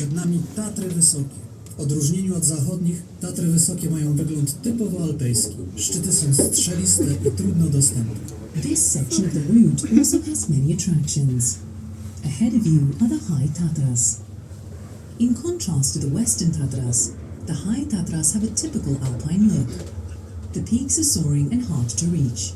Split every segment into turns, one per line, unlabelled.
Przed nami Tatry Wysokie. W odróżnieniu od zachodnich, Tatry Wysokie mają wygląd typowo alpejski. Szczyty są strzeliste i trudno dostępne.
This section of the route also has many attractions. Ahead of you are the High Tatras. In contrast to the Western Tatras, the High Tatras have a typical alpine look. The peaks are soaring and hard to reach.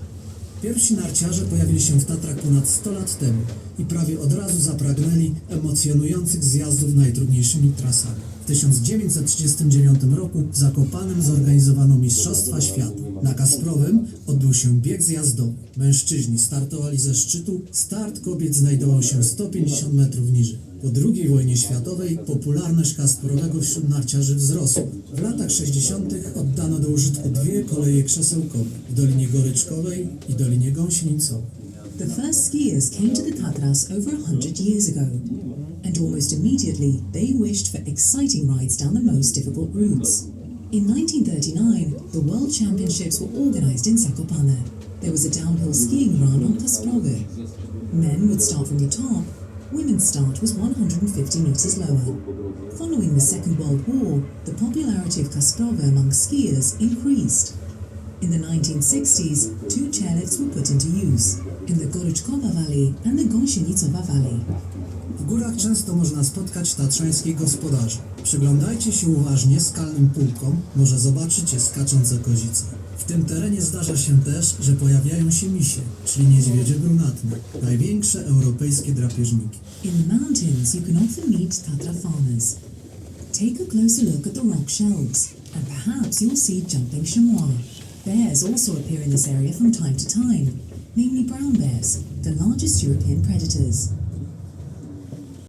Pierwsi narciarze pojawili się w Tatrach ponad 100 lat temu i prawie od razu zapragnęli emocjonujących zjazdów najtrudniejszymi trasami. W 1939 roku w Zakopanem zorganizowano Mistrzostwa Świata. Na Kasprowym odbył się bieg zjazdowy. Mężczyźni startowali ze szczytu, start kobiet znajdował się 150 metrów niżej. Po II wojnie światowej popularność Kasprowego wśród narciarzy wzrosła. W latach 60. oddano do użytku dwie koleje krzesełkowe w Dolinie Goryczkowej i Dolinie Gąsienicowej.
The first skiers came to the Tatras over a hundred years ago, and almost immediately they wished for exciting rides down the most difficult routes. In 1939, the World Championships were organized in Zakopane. There was a downhill skiing run on Kasprowy. Men would start from the top, women's start was 150 meters lower. Following the Second World War, the popularity of Kasprowy among skiers increased. In the 1960s, two chairlifts were put into use Goryczkowa Valley and Gąsienicowa Valley.
W górach często można spotkać tatrzańskich gospodarzy. Przyglądajcie się uważnie skalnym półkom, może zobaczycie skaczące kozice. W tym terenie zdarza się też, że pojawiają się misie, czyli niedźwiedzie brunatne, największe europejskie drapieżniki.
In the mountains, you can often meet Tatra farmers. Take a closer look at the rock shelves, and perhaps you'll see jumping chamois. Bears also appear in this area from time to time, namely brown bears, the largest European predators.